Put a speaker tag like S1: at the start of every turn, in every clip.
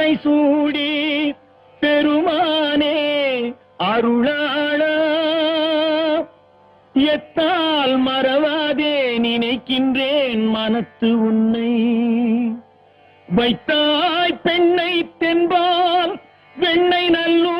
S1: பிறை சூடி பெருமானே அருளாள. எத்தால் மறவாதே நினைக்கின்றேன் மனத்து உன்னை. வைத்தாய் பெண்ணை தென்பால் வெண்ணை நல்லூர்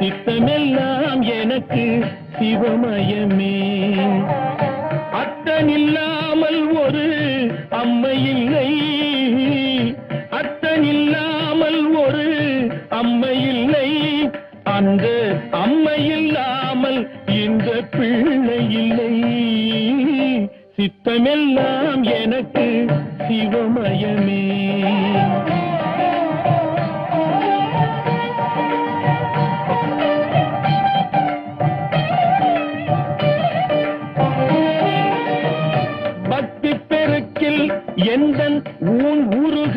S1: சித்தமெல்லாம் எனக்கு சிவமயமே. அத்தனில்லாமல் ஒரு அம்மை இல்லை. அத்தனில்லாமல் ஒரு அம்மை இல்லை. அந்த அம்மை இல்லாமல் இந்த பிள்ளை இல்லை. சித்தமெல்லாம் எனக்கு சிவமயமே. எந்தன் ஊன் உருக